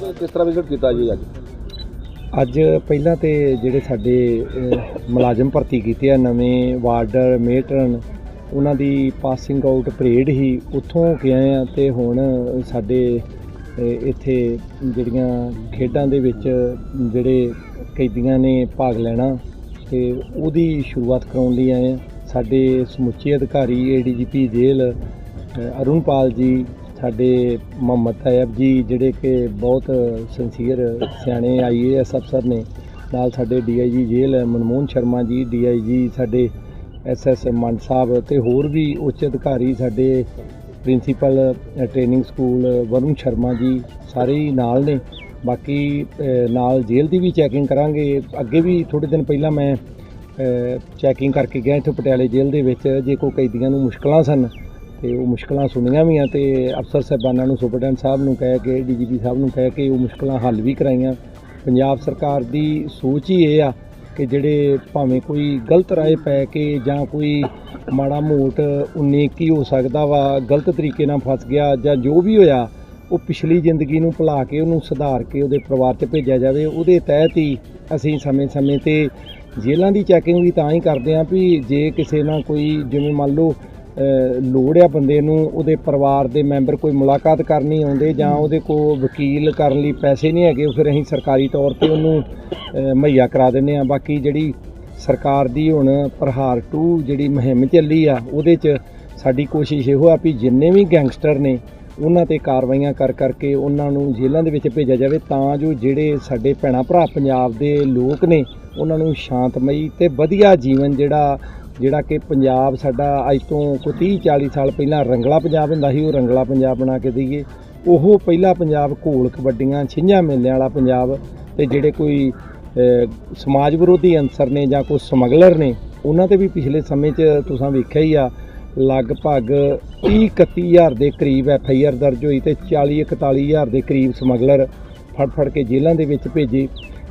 ਕਿਸ ਤਰ੍ਹਾਂ ਵਿਜ਼ਿਟ ਕੀਤਾ ਜੀ ਅੱਜ? ਅੱਜ ਪਹਿਲਾਂ ਤੇ ਜਿਹੜੇ ਸਾਡੇ ਮੁਲਾਜ਼ਮ ਭਰਤੀ ਕੀਤੇ ਆ, ਨਵੇਂ ਵਾਰਡਰ ਮੇਟਰਨ ਉਹਨਾਂ ਦੀ ਪਾਸਿੰਗ ਆਊਟ ਪਰੇਡ ਹੀ ਉੱਥੋਂ ਹੋ ਕੇ ਆਏ ਆ ਤੇ ਹੁਣ ਸਾਡੇ ਇੱਥੇ ਜਿਹੜੀਆਂ ਖੇਡਾਂ ਦੇ ਵਿੱਚ ਜਿਹੜੇ ਕੈਦੀਆਂ ਨੇ ਭਾਗ ਲੈਣਾ ਤੇ ਉਹਦੀ ਸ਼ੁਰੂਆਤ ਕਰਾਉਣ ਲਈ ਆਏ ਆ। ਸਾਡੇ ਸਮੁੱਚੇ ਅਧਿਕਾਰੀ ਏਡੀਜੀਪੀ ਜੇਲ੍ਹ ਅਰੁਣਪਾਲ ਜੀ ਸਾਡੇ ਮੁਹੰਮਦ ਤੈयब ਜੀ ਜਿਹੜੇ ਕਿ ਬਹੁਤ ਸਿੰਸੀਅਰ ਸਿਆਣੇ ਆਈਏਐਸ ਅਫਸਰ ਨੇ। ਨਾਲ ਸਾਡੇ ਡੀਆਈਜੀ ਜੇਲ੍ਹ ਮਨਮੋਹਨ ਸ਼ਰਮਾ ਜੀ ਡੀਆਈਜੀ ਸਾਡੇ ਐਸਐਸ ਮੰਡ ਸਾਹਿਬ ਤੇ ਹੋਰ ਵੀ ਉੱਚ ਅਧਿਕਾਰੀ ਸਾਡੇ principal training school, Varun Sharma ji ਸਾਰੇ ਹੀ ਨਾਲ ਨੇ। ਬਾਕੀ ਨਾਲ ਜੇਲ੍ਹ ਦੀ ਵੀ ਚੈਕਿੰਗ ਕਰਾਂਗੇ। ਅੱਗੇ ਵੀ ਥੋੜੇ ਦਿਨ ਪਹਿਲਾਂ ਮੈਂ ਚੈਕਿੰਗ ਕਰਕੇ ਗਿਆ ਇੱਥੇ ਪਟਿਆਲੇ ਜੇਲ੍ਹ ਦੇ ਵਿੱਚ। ਜੇ ਕੋਈ ਕੈਦੀਆਂ ਨੂੰ ਮੁਸ਼ਕਲਾਂ ਸਨ ਤੇ ਉਹ ਮੁਸ਼ਕਲਾਂ ਸੁਣੀਆਂ ਵੀ ਆ ਤੇ ਅਫਸਰ ਸਾਹਿਬਾਨਾਂ ਨੂੰ ਸੁਪਰਡੈਂਟ ਸਾਹਿਬ ਨੂੰ ਕਹਿ ਕੇ, ਡੀਜੀਪੀ ਸਾਹਿਬ ਨੂੰ ਕਹਿ ਕੇ ਉਹ ਮੁਸ਼ਕਲਾਂ ਹੱਲ ਵੀ ਕਰਾਈਆਂ। ਪੰਜਾਬ ਸਰਕਾਰ ਦੀ ਸੋਚ ਹੀ ਇਹ ਆ ਕਿ ਜਿਹੜੇ ਭਾਵੇਂ ਕੋਈ ਗਲਤ ਰਾਏ ਪੈ ਕੇ ਜਾਂ ਕੋਈ ਮਾੜਾ ਮੋਟ 19 ਕੀ ਹੋ ਸਕਦਾ ਵਾ, ਗਲਤ ਤਰੀਕੇ ਨਾਲ ਫਸ ਗਿਆ ਜਾਂ ਜੋ ਵੀ ਹੋਇਆ, ਉਹ ਪਿਛਲੀ ਜ਼ਿੰਦਗੀ ਨੂੰ ਭੁਲਾ ਕੇ, ਉਹਨੂੰ ਸੁਧਾਰ ਕੇ ਉਹਦੇ ਪਰਿਵਾਰ 'ਚ ਭੇਜਿਆ ਜਾਵੇ। ਉਹਦੇ ਤਹਿਤ ਹੀ ਅਸੀਂ ਸਮੇਂ-ਸਮੇਂ ਤੇ ਜੇਲ੍ਹਾਂ ਦੀ ਚੈਕਿੰਗ ਵੀ ਤਾਂ ਹੀ ਕਰਦੇ ਆਂ ਵੀ ਜੇ ਕਿਸੇ ਨਾਲ ਕੋਈ, ਜਿਵੇਂ ਮੰਨ ਲਓ ਲੋੜ ਆ ਬੰਦੇ ਨੂੰ ਉਹਦੇ ਪਰਿਵਾਰ ਦੇ ਮੈਂਬਰ ਕੋਈ ਮੁਲਾਕਾਤ ਕਰਨੀ ਆਉਂਦੇ ਜਾਂ ਉਹਦੇ ਕੋਲ ਵਕੀਲ ਕਰਨ ਲਈ ਪੈਸੇ ਨਹੀਂ ਹੈਗੇ ਫਿਰ ਅਸੀਂ ਸਰਕਾਰੀ ਤੌਰ ਤੇ ਉਹਨੂੰ ਅ, ਮੁਹੱਈਆ ਕਰਾ ਦਿੰਦੇ ਆ ਬਾਕੀ ਜਿਹੜੀ ਸਰਕਾਰ ਦੀ ਹੁਣ ਪ੍ਰਹਾਰ 2 ਜਿਹੜੀ ਮੁਹਿੰਮ ਚੱਲੀ ਆ ਉਹਦੇ 'ਚ ਸਾਡੀ ਕੋਸ਼ਿਸ਼ ਇਹੋ ਆ ਵੀ ਜਿੰਨੇ ਵੀ ਗੈਂਗਸਟਰ ਨੇ ਉਹਨਾਂ ਤੇ ਕਾਰਵਾਈਆਂ ਕਰ ਕਰਕੇ ਉਹਨਾਂ ਨੂੰ ਜੇਲ੍ਹਾਂ ਦੇ ਵਿੱਚ ਭੇਜਿਆ ਜਾਵੇ ਤਾਂ ਜੋ ਜਿਹੜੇ ਸਾਡੇ ਭੈਣਾ ਭਰਾ ਪੰਜਾਬ ਦੇ ਲੋਕ ਨੇ ਉਹਨਾਂ ਨੂੰ ਸ਼ਾਂਤਮਈ ਤੇ ਵਧੀਆ ਜੀਵਨ ਜਿਹੜਾ ਜਿਹੜਾ ਕਿ ਪੰਜਾਬ ਸਾਡਾ ਅੱਜ ਤੋਂ ਕੋਈ 30 40 ਸਾਲ ਪਹਿਲਾਂ ਰੰਗਲਾ ਪੰਜਾਬ ਹੁੰਦਾ ਸੀ ਉਹ ਰੰਗਲਾ ਪੰਜਾਬ ਬਣਾ ਕੇ ਦਈਏ। ਉਹ ਪਹਿਲਾ ਪੰਜਾਬ ਘੋਲ ਕਬੱਡੀਆਂ ਛਿੰਝਾਂ ਮੇਲਿਆਂ ਵਾਲਾ ਪੰਜਾਬ ਤੇ ਜਿਹੜੇ ਕੋਈ ਸਮਾਜ ਵਿਰੋਧੀ ਅੰਸਰ ਨੇ ਜਾਂ ਕੋਈ ਸਮਗਲਰ ਨੇ ਉਹਨਾਂ ਤੇ ਵੀ ਪਿਛਲੇ ਸਮੇਂ 'ਚ ਤੁਸੀਂ ਵੇਖਿਆ ਹੀ ਆ ਲਗਭਗ 30 31000 ਦੇ ਕਰੀਬ ਐਫ ਆਈ ਆਰ ਦਰਜ ਹੋਈ ਤੇ 40 41000 ਦੇ ਕਰੀਬ ਸਮਗਲਰ ਫੜ ਫੜ ਕੇ ਜੇਲ੍ਹਾਂ ਦੇ ਵਿੱਚ ਭੇਜੇ।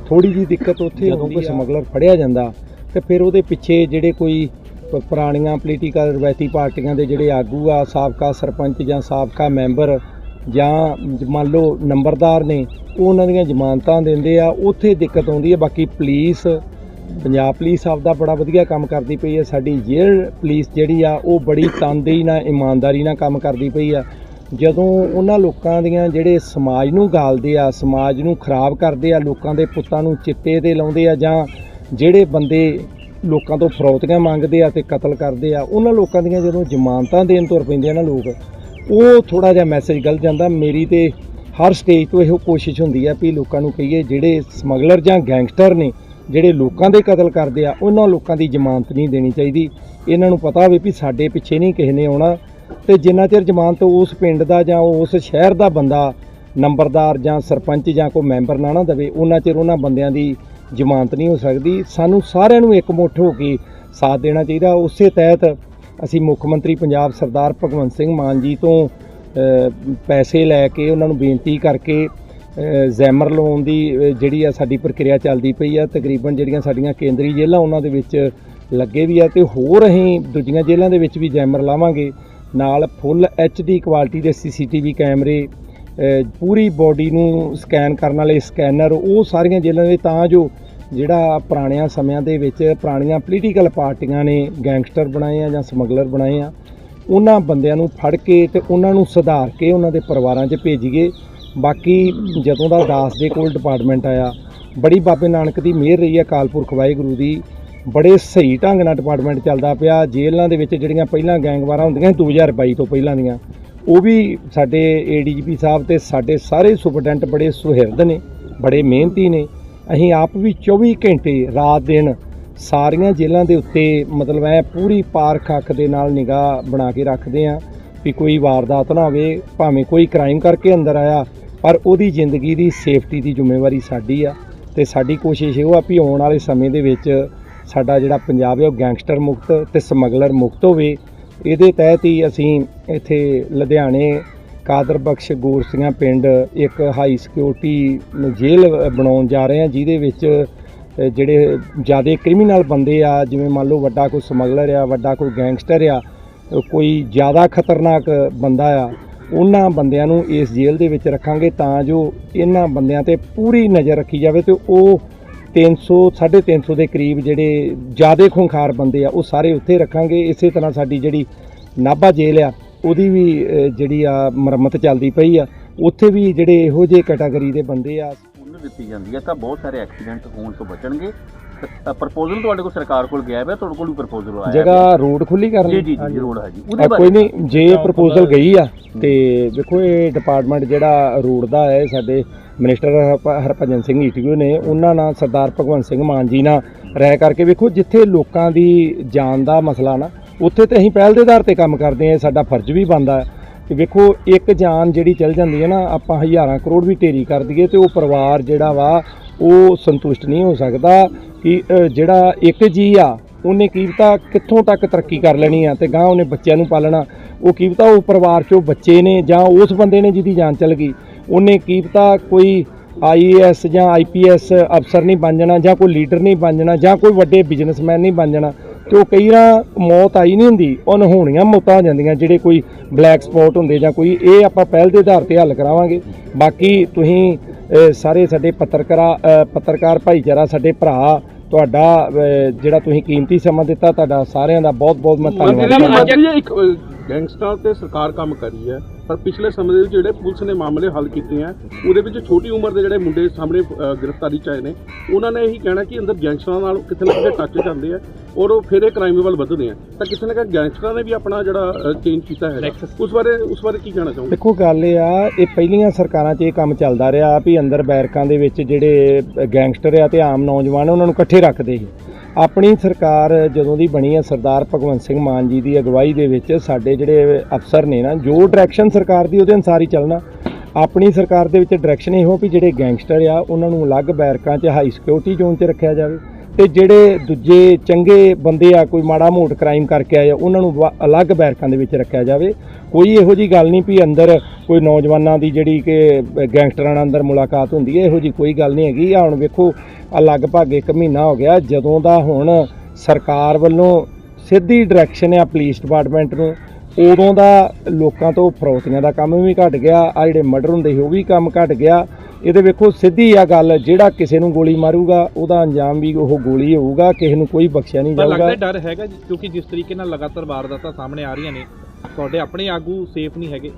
ਥੋੜੀ ਜੀ ਦਿੱਕਤ ਉੱਥੇ ਜਦੋਂ ਕੋਈ ਸਮਗਲਰ ਫੜਿਆ ਜਾਂਦਾ ਤੇ ਫਿਰ ਉਹਦੇ ਪਿੱਛੇ ਜਿਹੜੇ ਕੋਈ ਪ- ਪੁਰਾਣੀਆਂ ਪੋਲੀਟੀਕਲ ਰਵਾਇਤੀ ਪਾਰਟੀਆਂ ਦੇ ਜਿਹੜੇ ਆਗੂ ਆ, ਸਾਬਕਾ ਸਰਪੰਚ ਜਾਂ ਸਾਬਕਾ ਮੈਂਬਰ ਜਾਂ ਜ- ਮੰਨ ਲਓ ਨੰਬਰਦਾਰ ਨੇ, ਉਹ ਉਹਨਾਂ ਦੀਆਂ ਜ਼ਮਾਨਤਾਂ ਦਿੰਦੇ ਆ, ਉੱਥੇ ਦਿੱਕਤ ਆਉਂਦੀ ਹੈ। ਬਾਕੀ ਪੁਲਿਸ ਪੰਜਾਬ ਪੁਲਿਸ ਆਪਦਾ ਬੜਾ ਵਧੀਆ ਕੰਮ ਕਰਦੀ ਪਈ ਹੈ। ਸਾਡੀ ਜੇਲ੍ਹ ਪੁਲਿਸ ਜਿਹੜੀ ਆ, ਉਹ ਬੜੀ ਤਨਦੇਹੀ ਨਾਲ, ਇਮਾਨਦਾਰੀ ਨਾਲ ਕੰਮ ਕਰਦੀ ਪਈ ਆ। ਜਦੋਂ ਉਹਨਾਂ ਲੋਕਾਂ ਦੀਆਂ ਜਿਹੜੇ ਸਮਾਜ ਨੂੰ ਗਾਲਦੇ ਆ, ਸਮਾਜ ਨੂੰ ਖਰਾਬ ਕਰਦੇ ਆ, ਲੋਕਾਂ ਦੇ ਪੁੱਤਾਂ ਨੂੰ ਚਿੱਟੇ ਤੇ ਲਾਉਂਦੇ ਆ ਜਾਂ ਜਿਹੜੇ ਬੰਦੇ ਲੋਕਾਂ ਤੋਂ ਫਰੌਤੀਆਂ ਮੰਗਦੇ ਆ ਤੇ ਕਤਲ ਕਰਦੇ ਆ, ਉਹਨਾਂ ਲੋਕਾਂ ਦੀਆਂ ਜਦੋਂ ਜ਼ਮਾਨਤਾਂ ਦੇਣ ਤੁਰ ਪੈਂਦੇ ਆ ਨਾ ਲੋਕ, ਉਹ ਥੋੜਾ ਜਿਹਾ ਮੈਸੇਜ ਗਲਤ ਜਾਂਦਾ। ਮੇਰੀ ਤੇ ਹਰ ਸਟੇਜ ਤੋਂ ਇਹੋ ਕੋਸ਼ਿਸ਼ ਹੁੰਦੀ ਆ ਵੀ ਲੋਕਾਂ ਨੂੰ ਕਹੀਏ, ਜਿਹੜੇ ਸਮਗਲਰ ਜਾਂ ਗੈਂਗਸਟਰ ਨੇ, ਜਿਹੜੇ ਲੋਕਾਂ ਦੇ ਕਤਲ ਕਰਦੇ ਆ, ਉਹਨਾਂ ਲੋਕਾਂ ਦੀ ਜ਼ਮਾਨਤ ਨਹੀਂ ਦੇਣੀ ਚਾਹੀਦੀ। ਇਹਨਾਂ ਨੂੰ ਪਤਾ ਹੋਵੇ ਵੀ ਸਾਡੇ ਪਿੱਛੇ ਨਹੀਂ ਕਿਸੇ ਨੇ ਆਉਣਾ ਤੇ ਜਿੰਨਾ ਚਿਰ ਜ਼ਮਾਨਤ ਉਸ ਪਿੰਡ ਦਾ ਜਾਂ ਉਸ ਸ਼ਹਿਰ ਦਾ ਬੰਦਾ ਨੰਬਰਦਾਰ ਜਾਂ ਸਰਪੰਚ ਜਾਂ ਕੋਈ ਮੈਂਬਰ ਨਾ ਨਾ ਦੇਵੇ, ਉਹਨਾਂ ਚਿਰ ਉਹਨਾਂ ਬੰਦਿਆਂ ਦੀ ਜ਼ਮਾਨਤ ਨਹੀਂ ਹੋ ਸਕਦੀ। ਸਾਨੂੰ ਸਾਰਿਆਂ ਨੂੰ ਇੱਕ ਮੁੱਠ ਹੋ ਕੇ ਸਾਥ ਦੇਣਾ ਚਾਹੀਦਾ। ਉਸੇ ਤਹਿਤ ਅਸੀਂ ਮੁੱਖ ਮੰਤਰੀ ਪੰਜਾਬ ਸਰਦਾਰ ਭਗਵੰਤ ਸਿੰਘ ਮਾਨ ਜੀ ਤੋਂ ਪੈਸੇ ਲੈ ਕੇ ਉਹਨਾਂ ਨੂੰ ਬੇਨਤੀ ਕਰਕੇ ਜ਼ੈਮਰ ਲਾਉਣ ਦੀ ਜਿਹੜੀ ਆ ਸਾਡੀ ਪ੍ਰਕਿਰਿਆ ਚੱਲਦੀ ਪਈ ਆ। ਤਕਰੀਬਨ ਜਿਹੜੀਆਂ ਸਾਡੀਆਂ ਕੇਂਦਰੀ ਜੇਲ੍ਹਾਂ ਉਹਨਾਂ ਦੇ ਵਿੱਚ ਲੱਗੇ ਵੀ ਆ ਤੇ ਹੋਰ ਅਸੀਂ ਦੂਜੀਆਂ ਜੇਲ੍ਹਾਂ ਦੇ ਵਿੱਚ ਵੀ ਜ਼ੈਮਰ ਲਾਵਾਂਗੇ। ਨਾਲ ਫੁੱਲ ਡੀ ਕੁਆਲਿਟੀ ਦੇ ਸੀਸੀਟੀਵੀ ਕੈਮਰੇ ਪੂਰੀ ਬਾਡੀ ਨੂੰ ਸਕੈਨ ਕਰਨ ਵਾਲੇ ਸਕੈਨਰ ਉਹ ਸਾਰੀਆਂ ਜੇਲ੍ਹਾਂ ਦੇ, ਤਾਂ ਜੋ ਜਿਹੜਾ ਪੁਰਾਣਿਆਂ ਸਮਿਆਂ ਦੇ ਵਿੱਚ ਪੁਰਾਣੀਆਂ ਪੋਲੀਟੀਕਲ ਪਾਰਟੀਆਂ ਨੇ ਗੈਂਗਸਟਰ ਬਣਾਏ ਆ ਜਾਂ ਸਮਗਲਰ ਬਣਾਏ ਆ, ਉਹਨਾਂ ਬੰਦਿਆਂ ਨੂੰ ਫੜ ਕੇ ਤੇ ਉਹਨਾਂ ਨੂੰ ਸੁਧਾਰ ਕੇ ਉਹਨਾਂ ਦੇ ਪਰਿਵਾਰਾਂ 'ਚ ਭੇਜੀਏ। ਬਾਕੀ ਜਦੋਂ ਦਾ ਦਾਸ ਦੇ ਕੋਲ ਡਿਪਾਰਟਮੈਂਟ ਆਇਆ, ਬੜੀ ਬਾਬੇ ਨਾਨਕ ਦੀ ਮਿਹਰ ਰਹੀ ਹੈ ਕਾਲਪੁਰਖ ਵਾਹਿਗੁਰੂ ਦੀ। ਬੜੇ ਸਹੀ ਢੰਗ ਨਾਲ ਡਿਪਾਰਟਮੈਂਟ ਚੱਲਦਾ ਪਿਆ। ਜੇਲ੍ਹਾਂ ਦੇ ਵਿੱਚ ਜਿਹੜੀਆਂ ਪਹਿਲਾਂ ਗੈਂਗਵਾਰਾਂ ਹੁੰਦੀਆਂ 2022 ਤੋਂ ਪਹਿਲਾਂ ਦੀਆਂ ਉਹ ਵੀ ਸਾਡੇ ਏਡੀਜੀਪੀ ਸਾਹਿਬ ਤੇ ਸਾਡੇ ਸਾਰੇ ਸੁਪਰਡੈਂਟ ਬੜੇ ਸੁਹਿਰਦ ਨੇ, ਬੜੇ ਮਿਹਨਤੀ ਨੇ। ਅਸੀਂ ਆਪ ਵੀ 24 ਘੰਟੇ ਰਾਤ ਦਿਨ ਸਾਰੀਆਂ ਜੇਲ੍ਹਾਂ ਦੇ ਉੱਤੇ ਮਤਲਬ ਐ ਪੂਰੀ ਪਾਰਖ ਅੱਖ ਦੇ ਨਾਲ ਨਿਗਾਹ ਬਣਾ ਕੇ ਰੱਖਦੇ ਆ ਵੀ ਕੋਈ ਵਾਰਦਾਤ ਨਾ ਹੋਵੇ, ਭਾਵੇਂ ਕੋਈ ਕ੍ਰਾਈਮ ਕਰਕੇ ਅੰਦਰ ਆਇਆ, ਪਰ ਉਹਦੀ ਜ਼ਿੰਦਗੀ ਦੀ ਸੇਫਟੀ ਦੀ ਜ਼ਿੰਮੇਵਾਰੀ ਸਾਡੀ ਆ। ਤੇ ਸਾਡੀ ਕੋਸ਼ਿਸ਼ ਇਹ ਆ ਵੀ ਆਉਣ ਵਾਲੇ ਸਮੇਂ ਦੇ ਵਿੱਚ ਸਾਡਾ ਜਿਹੜਾ ਪੰਜਾਬ ਹੈ ਉਹ ਗੈਂਗਸਟਰ ਮੁਕਤ ਤੇ ਸਮਗਲਰ ਮੁਕਤ ਹੋਵੇ। ਇਹਦੇ ਤਹਿਤ ਹੀ ਅਸੀਂ ਇੱਥੇ ਲੁਧਿਆਣੇ ਕਾਦਰ ਬਖਸ਼ ਗੋਰਸੀਆਂ ਪਿੰਡ ਇੱਕ ਹਾਈ ਸਿਕਿਉਰਿਟੀ ਜੇਲ੍ਹ ਬਣਾਉਣ ਜਾ ਰਹੇ ਹਾਂ, ਜਿਹਦੇ ਵਿੱਚ ਜਿਹੜੇ ਜ਼ਿਆਦਾ ਕ੍ਰਿਮੀਨਲ ਬੰਦੇ ਆ, ਜਿਵੇਂ ਮੰਨ ਲਓ ਵੱਡਾ ਕੋਈ ਸਮਗਲਰ ਆ, ਵੱਡਾ ਕੋਈ ਗੈਂਗਸਟਰ ਆ, ਕੋਈ ਜ਼ਿਆਦਾ ਖਤਰਨਾਕ ਬੰਦਾ ਆ, ਉਹਨਾਂ ਬੰਦਿਆਂ ਨੂੰ ਇਸ ਜੇਲ੍ਹ ਦੇ ਵਿੱਚ ਰੱਖਾਂਗੇ ਤਾਂ ਜੋ ਇਹਨਾਂ ਬੰਦਿਆਂ ਤੇ ਪੂਰੀ ਨਜ਼ਰ ਰੱਖੀ ਜਾਵੇ ਤੇ ਉਹ 300 350 ਦੇ ਕਰੀਬ ਜਿਹੜੇ ਜਿਆਦੇ ਖੁੰਖਾਰ ਬੰਦੇ ਆ, ਉਹ ਸਾਰੇ ਉੱਥੇ ਰੱਖਾਂਗੇ। ਇਸੇ ਤਰ੍ਹਾਂ ਸਾਡੀ ਜਿਹੜੀ ਨਾਭਾ ਜੇਲ੍ਹ ਆ, ਉਹਦੀ ਵੀ ਜਿਹੜੀ ਆ ਮੁਰੰਮਤ ਚੱਲਦੀ ਪਈ ਆ। ਉੱਥੇ ਵੀ ਜਿਹੜੇ ਇਹੋ ਜਿਹੇ ਕੈਟਾਗਰੀ ਦੇ ਬੰਦੇ ਆ, ਸਕੂਲ ਦਿੱਤੀ ਜਾਂਦੀ ਆ, ਤਾਂ ਬਹੁਤ ਸਾਰੇ ਐਕਸੀਡੈਂਟ ਹੋਣ ਤੋਂ ਬਚਣਗੇ। ਪ੍ਰਪੋਜ਼ਲ ਤੁਹਾਡੇ ਕੋਲ ਸਰਕਾਰ ਕੋਲ ਗਿਆ ਹੈ ਤੁਹਾਡੇ ਕੋਲ ਵੀ ਪ੍ਰਪੋਜ਼ਲ ਆਇਆ ਜਗ੍ਹਾ ਰੋਡ ਖੁੱਲੀ ਕਰਨ ਜੀ ਲਈ ਜੀ ਜੀ ਜ਼ਰੂਰ ਹੈ ਜੀ। ਆ, ਕੋਈ ਨਹੀਂ ਜੇ ਪ੍ਰਪੋਜ਼ਲ ਗਈ ਆ ਤੇ ਵੇਖੋ ਇਹ ਡਿਪਾਰਟਮੈਂਟ ਜਿਹੜਾ ਰੋਡ ਦਾ ਹੈ ਸਾਡੇ ਮਿਨਿਸਟਰ ਹਰਭ- ਹਰਭਜਨ ਸਿੰਘ ਈਟੀਓ ਨੇ ਉਹਨਾਂ ਨਾਲ ਸਰਦਾਰ ਭਗਵੰਤ ਸਿੰਘ ਮਾਨ ਜੀ ਨਾਲ ਰਾਇ ਕਰਕੇ ਵੇਖੋ ਜਿੱਥੇ ਲੋਕਾਂ ਦੀ ਜਾਨ ਦਾ ਮਸਲਾ ਨਾ ਉੱਥੇ ਤੇ ਅਸੀਂ ਪਹਿਲ ਦੇ ਆਧਾਰ ਤੇ ਕੰਮ ਕਰਦੇ ਹਾਂ ਇਹ ਸਾਡਾ ਫਰਜ਼ ਵੀ ਬਣਦਾ ਹੈ। ਤੇ ਵੇਖੋ ਇੱਕ ਜਾਨ ਜਿਹੜੀ ਚਲ ਜਾਂਦੀ ਹੈ ਨਾ ਆਪਾਂ ਹਜ਼ਾਰਾਂ ਕਰੋੜ ਵੀ ਢੇਰੀ ਕਰ ਦਈਏ ਤੇ ਉਹ ਪਰਿਵਾਰ ਜਿਹੜਾ ਵਾ ਉਹ ਸੰਤੁਸ਼ਟ ਨਹੀਂ ਹੋ ਸਕਦਾ ਕਿ ਜਿਹੜਾ ਇੱਕ ਜੀ ਆ, ਉਹਨੇ ਕੀ ਪਤਾ ਕਿੱਥੋਂ ਤੱਕ ਤਰੱਕੀ ਕਰ ਲੈਣੀ ਆ ਤੇ ਗਾਂ ਉਹਨੇ ਬੱਚਿਆਂ ਨੂੰ ਪਾਲਣਾ। ਉਹ ਕੀ ਪਤਾ ਉਹ ਪਰਿਵਾਰ ਚੋਂ ਬੱਚੇ ਨੇ ਜਾਂ ਉਸ ਬੰਦੇ ਨੇ ਜਿਹਦੀ ਜਾਨ ਚਲ ਗਈ। ਉਹਨੇ ਕੀ ਪਤਾ ਕੋਈ ਆਈਏਐਸ ਜਾਂ ਆਈਪੀਐਸ ਅਫਸਰ ਨਹੀਂ ਬਣ ਜਾਣਾ ਜਾਂ ਕੋਈ ਲੀਡਰ ਨਹੀਂ ਬਣ ਜਾਣਾ ਜਾਂ ਕੋਈ ਵੱਡੇ ਬਿਜ਼ਨਸਮੈਨ ਨਹੀਂ ਬਣ ਜਾਣਾ। ਤੇ ਉਹ ਕਈ ਵਾਰ ਮੌਤ ਆਈ ਨਹੀਂ ਹੁੰਦੀ ਉਹ ਨਹਾਉਣੀਆਂ ਮੌਤਾਂ ਹੋ ਜਾਂਦੀਆਂ ਜਿਹੜੇ ਕੋਈ ਬਲੈਕ ਸਪੌਟ ਹੁੰਦੇ ਜਾਂ ਕੋਈ, ਇਹ ਆਪਾਂ ਪਹਿਲ ਦੇ ਆਧਾਰ ਤੇ ਹੱਲ ਕਰਾਵਾਂਗੇ। ਬਾਕੀ ਤੁਸੀਂ ਸਾਰੇ ਸਾਡੇ ਪੱਤਰਕਾਰਾ ਪੱਤਰਕਾਰ ਭਾਈਚਾਰਾ ਸਾਡੇ ਭਰਾ ਤੁਹਾਡਾ ਜਿਹੜਾ ਤੁਸੀਂ ਕੀਮਤੀ ਸਮਾਂ ਦਿੱਤਾ ਤੁਹਾਡਾ ਸਾਰਿਆਂ ਦਾ ਬਹੁਤ ਬਹੁਤ ਮੈਂ ਧੰਨਵਾਦ ਕਰਦਾ। ਇੱਕ ਅ, ਗੈਂਗਸਟਰ ਤੇ ਸਰਕਾਰ ਕੰਮ ਕਰੀ ਹੈ। ਪਰ ਪਿਛਲੇ ਸਮੇਂ ਦੇ ਵਿੱਚ ਜਿਹੜੇ ਪੁਲਿਸ ਨੇ ਮਾਮਲੇ ਹੱਲ ਕੀਤੇ ਆ ਉਹਦੇ ਵਿੱਚ ਛੋਟੀ ਉਮਰ ਦੇ ਜਿਹੜੇ ਮੁੰਡੇ ਸਾਹਮਣੇ ਗ੍ਰਿਫਤਾਰੀ ਚ ਆਏ ਨੇ। ਉਹਨਾਂ ਨੇ ਇਹੀ ਕਹਿਣਾ ਕਿ ਅੰਦਰ ਗੈਂਗਸਟਰਾਂ ਨਾਲ ਕਿਤੇ ਨਾ ਕਿਤੇ ਟੱਚ ਜਾਂਦੇ ਆ ਔਰ ਉਹ ਫਿਰ ਇਹ ਕ੍ਰਾਈਮ ਵੱਲ ਵਧਦੇ ਆ। ਤਾਂ ਕਿਸੇ ਨਾ ਕਿਸੇ ਗੈਂਗਸਟਰਾਂ ਨੇ ਵੀ ਆਪਣਾ ਜਿਹੜਾ ਚੇਂਜ ਕੀਤਾ ਹੈ ਉਸ ਬਾਰੇ ਉਸ ਬਾਰੇ ਕੀ ਕਹਿਣਾ ਚਾਹੋਗੇ? ਦੇਖੋ ਗੱਲ ਇਹ ਆ ਇਹ ਪਹਿਲੀਆਂ ਸਰਕਾਰਾਂ 'ਚ ਇਹ ਕੰਮ ਚੱਲਦਾ ਰਿਹਾ ਵੀ ਅੰਦਰ ਬੈਰਕਾਂ ਦੇ ਵਿੱਚ ਜਿਹੜੇ ਗੈਂਗਸਟਰ ਆ ਤੇ ਆਮ ਨੌਜਵਾਨ ਉਹਨਾਂ ਨੂੰ ਇਕੱਠੇ ਰੱਖਦੇ ਸੀ। ਆਪਣੀ ਸਰਕਾਰ ਜਦੋਂ ਦੀ ਬਣੀ ਹੈ ਸਰਦਾਰ ਭਗਵੰਤ ਸਿੰਘ ਮਾਨ ਜੀ ਦੀ ਅਗਵਾਈ ਦੇ ਵਿੱਚ ਸਾਡੇ ਜਿਹੜੇ ਅਫਸਰ ਨੇ ਨਾ, ਜੋ ਡਾਇਰੈਕਸ਼ਨ ਸਰਕਾਰ ਦੀ ਉਹਦੇ ਅਨੁਸਾਰ ਹੀ ਚੱਲਣਾ। ਆਪਣੀ ਸਰਕਾਰ ਦੇ ਵਿੱਚ ਡਾਇਰੈਕਸ਼ਨ ਇਹੋ ਵੀ ਜਿਹੜੇ ਗੈਂਗਸਟਰ ਆ, ਉਹਨਾਂ ਨੂੰ ਅਲੱਗ ਬੈਰਕਾਂ 'ਚ ਹਾਈ ਸਿਕਿਉਰਿਟੀ ਜ਼ੋਨ 'ਚ ਰੱਖਿਆ ਜਾਵੇ। ਤੇ ਜਿਹੜੇ ਦੂਜੇ ਚੰਗੇ ਬੰਦੇ ਆ, ਕੋਈ ਮਾੜਾ ਮੋਟ ਕ੍ਰਾਈਮ ਕਰਕੇ ਆਏ ਆ, ਉਹਨਾਂ ਨੂੰ ਵ, ਅਲੱਗ ਬੈਰਕਾਂ ਦੇ ਵਿੱਚ ਰੱਖਿਆ ਜਾਵੇ। ਕੋਈ ਇਹੋ ਜੀ ਗੱਲ ਨਹੀਂ ਵੀ ਅੰਦਰ ਕੋਈ ਨੌਜਵਾਨਾਂ ਦੀ ਜਿਹੜੀ ਕਿ ਗੈਂਗਸਟਰਾਂ ਨਾਲ ਅੰਦਰ ਮੁਲਾਕਾਤ ਹੁੰਦੀ ਹੈ, ਇਹੋ ਜੀ ਕੋਈ ਗੱਲ ਨਹੀਂ ਹੈਗੀ। ਆ ਹੁਣ ਵੇਖੋ ਆ ਲਗਭਗ 1 ਮਹੀਨਾ ਹੋ ਗਿਆ, ਜਦੋਂ ਦਾ ਹੁਣ ਸਰਕਾਰ ਵੱਲੋਂ ਸਿੱਧੀ ਡਾਇਰੈਕਸ਼ਨ ਆ ਪੁਲਿਸ ਡਿਪਾਰਟਮੈਂਟ ਨੂੰ, ਉਦੋਂ ਦਾ ਲੋਕਾਂ ਤੋਂ ਫਰੋਤੀਆਂ ਦਾ ਕੰਮ ਵੀ ਘਟ ਗਿਆ ਆ ਜਿਹੜੇ ਮਰਡਰ ਹੁੰਦੇ ਸੀ, ਉਹ ਵੀ ਕੰਮ ਘਟ ਗਿਆ। ਇਹਦੇ ਵੇਖੋ ਸਿੱਧੀ ਆ ਗੱਲ ਜਿਹੜਾ ਕਿਸੇ ਨੂੰ ਗੋਲੀ ਮਾਰੂਗਾ ਉਹਦਾ ਅੰਜਾਮ ਵੀ ਉਹ ਗੋਲੀ ਹੋਊਗਾ ਕਿਸੇ ਨੂੰ ਕੋਈ ਬਖਸ਼ਿਆ ਨਹੀਂ ਪਰ ਜਾਊਗਾ। ਲੱਗਦਾ ਡਰ ਹੈਗਾ ਜੀ ਕਿਉਂਕਿ ਜਿਸ ਤਰੀਕੇ ਨਾਲ ਲਗਾਤਾਰ ਵਾਰਦਾਤਾਂ ਸਾਹਮਣੇ ਆ ਰਹੀਆਂ ਨੇ ਤੁਹਾਡੇ ਆਪਣੇ ਆਗੂ ਸੇਫ ਨਹੀਂ ਹੈਗੇ।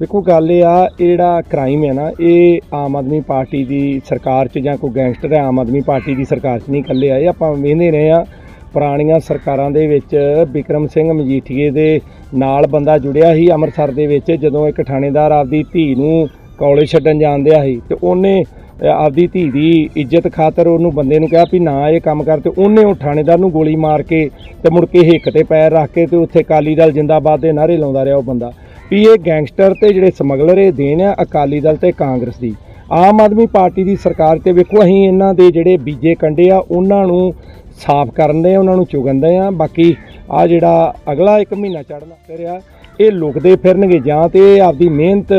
ਵੇਖੋ ਗੱਲ ਇਹ ਆ ਇਹ ਜਿਹੜਾ ਕ੍ਰਾਈਮ ਹੈ ਨਾ ਇਹ ਆਮ ਆਦਮੀ ਪਾਰਟੀ ਦੀ ਸਰਕਾਰ 'ਚ ਜਾਂ ਕੋਈ ਗੈਂਗਸਟਰ ਹੈ ਆਮ ਆਦਮੀ ਪਾਰਟੀ ਦੀ ਸਰਕਾਰ 'ਚ ਨਹੀਂ ਇਕੱਲੇ ਆਏ। ਆਪਾਂ ਵੇਖਦੇ ਰਹੇ ਆ ਪੁਰਾਣੀਆਂ ਸਰਕਾਰਾਂ ਦੇ ਵਿੱਚ ਵਿਕਰਮ ਸਿੰਘ ਮਜੀਠੀਏ ਦੇ ਨਾਲ ਬੰਦਾ ਜੁੜਿਆ ਸੀ ਅੰਮ੍ਰਿਤਸਰ ਦੇ ਵਿੱਚ ਜਦੋਂ ਇੱਕ ਥਾਣੇਦਾਰ ਆਪਦੀ ਧੀ ਨੂੰ ਕਾਲਜ ਛੱਡਣ ਜਾਂਦਿਆ ਸੀ ਤੇ ਉਹਨੇ ਆਪਦੀ ਧੀ ਦੀ ਇੱਜ਼ਤ ਖਾਤਰ ਉਹਨੂੰ ਬੰਦੇ ਨੂੰ ਕਿਹਾ ਵੀ ਨਾ ਇਹ ਕੰਮ ਕਰ, ਤੇ ਉਹਨੇ ਉਹ ਥਾਣੇਦਾਰ ਨੂੰ ਗੋਲੀ ਮਾਰ ਕੇ ਤੇ ਮੁੜ ਕੇ ਹਿੱਕ ਤੇ ਪੈਰ ਰੱਖ ਕੇ ਤੇ ਉੱਥੇ ਅਕਾਲੀ ਦਲ ਜਿੰਦਾਬਾਦ ਦੇ ਨਾਅਰੇ ਲਾਉਂਦਾ ਰਿਹਾ ਉਹ ਬੰਦਾ। ਵੀ ਇਹ ਗੈਂਗਸਟਰ ਤੇ ਜਿਹੜੇ ਸਮਗਲਰ ਇਹ ਦੇਣ ਆ ਅਕਾਲੀ ਦਲ ਤੇ ਕਾਂਗਰਸ ਦੀ। ਆਮ ਆਦਮੀ ਪਾਰਟੀ ਦੀ ਸਰਕਾਰ ਤੇ ਵੇਖੋ ਅਸੀਂ ਇਹਨਾਂ ਦੇ ਜਿਹੜੇ ਬੀਜੇ ਕੰਡੇ ਆ, ਉਹਨਾਂ ਨੂੰ ਸਾਫ਼ ਕਰਨ ਦੇ ਉਹਨਾਂ ਨੂੰ ਚੁਗੰਦੇ ਆ। ਬਾਕੀ ਆ ਜਿਹੜਾ ਅਗਲਾ 1 ਮਹੀਨਾ ਚੜਨਾ ਰਿਹਾ ਇਹ ਲੁਕਦੇ ਫਿਰਨਗੇ ਜਾਂ ਤੇ ਇਹ ਆਪਦੀ ਮਿਹਨਤ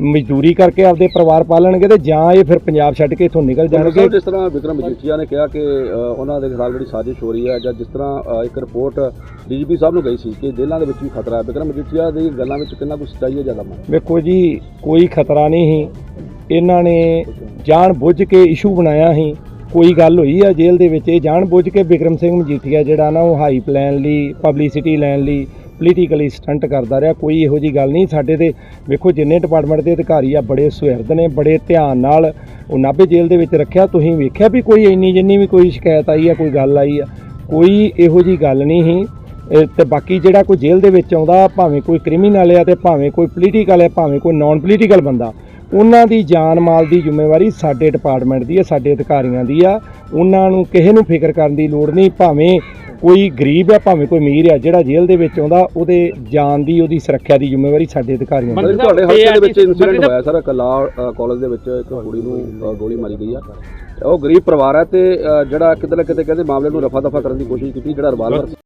ਮਜ਼ਦੂਰੀ ਕਰਕੇ ਆਪਦੇ ਪਰਿਵਾਰ ਪਾਲਣਗੇ ਤੇ ਜਾਂ ਇਹ ਫਿਰ ਪੰਜਾਬ ਛੱਡ ਕੇ ਇੱਥੋਂ ਨਿਕਲ ਜਾਣਗੇ? ਜਿਸ ਤਰ੍ਹਾਂ ਵਿਕਰਮ ਮਜੀਠੀਆ ਨੇ ਕਿਹਾ ਕਿ ਉਹਨਾਂ ਦੇ ਖਿਲਾਫ ਜਿਹੜੀ ਸਾਜ਼ਿਸ਼ ਹੋ ਰਹੀ ਹੈ ਜਾਂ ਜਿਸ ਤਰ੍ਹਾਂ ਇੱਕ ਰਿਪੋਰਟ ਡੀਜੀਪੀ ਸਾਹਿਬ ਨੂੰ ਗਈ ਸੀ ਕਿ ਜੇਲ੍ਹਾਂ ਦੇ ਵਿੱਚ ਵੀ ਖਤਰਾ ਹੈ। ਵਿਕਰਮ ਮਜੀਠੀਆ ਦੀ ਗੱਲਾਂ ਵਿੱਚ ਕਿੰਨਾ ਕੁ ਸੱਚਾਈ ਹੈ ਜ਼ਿਆਦਾ ਮੰਨ ਵੇਖੋ ਜੀ ਕੋਈ ਖਤਰਾ ਨਹੀਂ ਸੀ। ਇਹਨਾਂ ਨੇ ਜਾਣ ਬੁੱਝ ਕੇ ਇਸ਼ੂ ਬਣਾਇਆ ਸੀ। ਕੋਈ ਗੱਲ ਹੋਈ ਆ ਜੇਲ੍ਹ ਦੇ ਵਿੱਚ ਇਹ ਜਾਣ ਬੁੱਝ ਕੇ ਵਿਕਰਮ ਸਿੰਘ ਮਜੀਠੀਆ ਜਿਹੜਾ ਨਾ ਉਹ ਹਾਈ ਪਲਾਨ ਲਈ ਪਬਲਿਸਿਟੀ ਲੈਣ ਲਈ ਪੋਲੀਟੀਕਲੀ ਸਟੰਟ ਕਰਦਾ ਰਿਹਾ, ਕੋਈ ਇਹੋ ਜੀ ਗੱਲ ਨਹੀਂ। ਸਾਡੇ ਤੇ ਵੇਖੋ ਜਿੰਨੇ ਡਿਪਾਰਟਮੈਂਟ ਦੇ ਅਧਿਕਾਰੀ ਆ, ਬੜੇ ਸੁਹਿਰਦ ਨੇ, ਬੜੇ ਧਿਆਨ ਨਾਲ ਉਹ ਨਾਭੇ ਜੇਲ੍ਹ ਦੇ ਵਿੱਚ ਰੱਖਿਆ। ਤੁਸੀਂ ਵੇਖਿਆ ਵੀ ਕੋਈ ਇੰਨੀ ਜਿੰਨੀ ਵੀ ਕੋਈ ਸ਼ਿਕਾਇਤ ਆਈ ਆ, ਕੋਈ ਗੱਲ ਆਈ ਆ। ਕੋਈ ਇਹੋ ਜੀ ਗੱਲ ਨਹੀਂ ਸੀ। ਇਹ ਤੇ ਬਾਕੀ ਜਿਹੜਾ ਕੋਈ ਜੇਲ੍ਹ ਦੇ ਵਿੱਚ ਆਉਂਦਾ, ਭਾਵੇਂ ਕੋਈ ਕ੍ਰਿਮੀਨਲ ਆ ਤੇ ਭਾਵੇਂ ਕੋਈ ਪੋਲੀਟੀਕਲ ਆ, ਭਾਵੇਂ ਕੋਈ ਨਾਨ ਪੋਲੀਟੀਕਲ ਬੰਦਾ, ਉਹਨਾਂ ਦੀ ਜਾਨ ਮਾਲ ਦੀ ਜ਼ਿੰਮੇਵਾਰੀ ਸਾਡੇ ਡਿਪਾਰਟਮੈਂਟ ਦੀ ਆ, ਸਾਡੇ ਅਧਿਕਾਰੀਆਂ ਦੀ ਆ। ਉਹਨਾਂ ਨੂੰ ਕਿਸੇ ਨੂੰ ਫਿਕਰ ਕਰਨ ਦੀ ਲੋੜ ਨਹੀਂ, ਭਾਵੇਂ ਕੋਈ ਗਰੀਬ ਆ ਭਾਵੇਂ ਕੋਈ ਅਮੀਰ ਆ ਜਿਹੜਾ ਜੇਲ੍ਹ ਦੇ ਵਿੱਚ ਆਉਂਦਾ ਉਹਦੇ ਜਾਨ ਦੀ ਉਹਦੀ ਸੁਰੱਖਿਆ ਦੀ ਜ਼ਿੰਮੇਵਾਰੀ ਸਾਡੇ ਅਧਿਕਾਰੀਆਂ ਦੀ। ਤੁਹਾਡੇ ਹਲਕੇ ਦੇ ਵਿੱਚ ਇਨਸੀਡੈਂਟ ਹੋਇਆ ਸਰ ਕਲਾ ਕਾਲਜ ਦੇ ਵਿੱਚ ਇੱਕ ਕੁੜੀ ਨੂੰ ਗੋਲੀ ਮਾਰੀ ਗਈ ਆ। ਉਹ ਗਰੀਬ ਪਰਿਵਾਰ ਹੈ ਤੇ ਜਿਹੜਾ ਕਿਤੇ ਨਾ ਕਿਤੇ ਕਹਿੰਦੇ ਮਾਮਲੇ ਨੂੰ ਰਫਾ ਦਫਾ ਕਰਨ ਦੀ ਕੋਸ਼ਿਸ਼ ਕੀਤੀ ਜਿਹੜਾ ਰਿਵਾਲਵਰ